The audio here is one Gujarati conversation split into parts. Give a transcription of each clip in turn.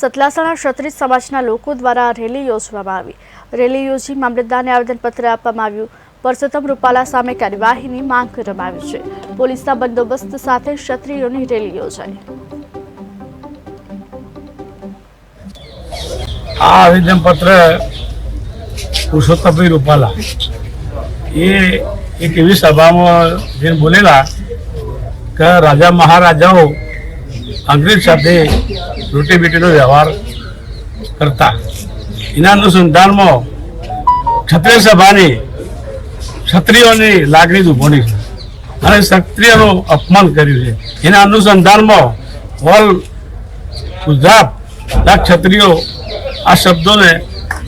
સતલાસણા ક્ષત્રિય સમાજના લોકો દ્વારા રેલી યોજવામાં આવી. રેલી યોજી મામલતદારને આવેદનપત્ર આપવામાં આવ્યું. પરસોત્તમ રૂપાલા સામે કાર્યવાહીની માંગ કરવામાં આવી છે. પોલીસના બંદોબસ્ત સાથે ક્ષત્રિયોની રેલી યોજાઈ. આ આવેદનપત્ર પુરુષોત્તમભાઈ રૂપાલા. એ એક એવી સભામાં જઈને બોલેલા કે રાજા મહારાજાઓ અંગ્રેજ સાથે રોટી બીટીનો વ્યવહાર કરતા. એના અનુસંધાનમાં ક્ષત્રિય સભાની ક્ષત્રિયોની લાગણી ઉભોની છે. અને ક્ષત્રિયનું અપમાન કર્યું છે. એના અનુસંધાનમાં ઓલ ગુજરાતના ક્ષત્રિયો આ શબ્દોને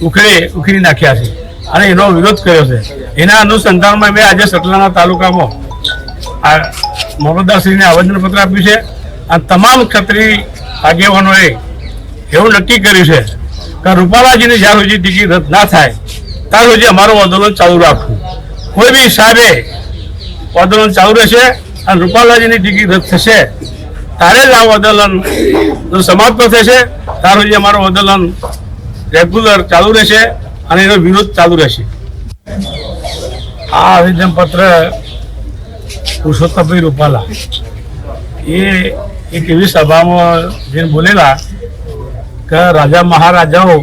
ઉખડી ઉખડી નાખ્યા છે. અને એનો વિરોધ કર્યો છે. એના અનુસંધાનમાં મેં આજે સટલાના તાલુકામાં આ મામલતદારશ્રીને આવેદનપત્ર આપ્યું છે. આ તમામ ક્ષત્રિય આગેવાનોએ એવું નક્કી કર્યું છે કે રૂપાલાજીની જ્યાં સુધી ટિકિટ રદ ના થાય ત્યાં સુધી અમારું આંદોલન ચાલુ રાખવું. કોઈ બી હિસાબે આંદોલન ચાલુ રહેશે અને રૂપાલાજીની ટિકિટ રદ થશે ત્યારે જ આ આંદોલન સમાપ્ત થશે ત્યાર સુધી અમારું આંદોલન રેગ્યુલર ચાલુ રહેશે અને એનો વિરોધ ચાલુ રહેશે. આ આવેદનપત્ર પુરુષોત્તમભાઈ રૂપાલા, એ એક એવી સભામાં જે બોલેલા કે રાજા મહારાજાઓ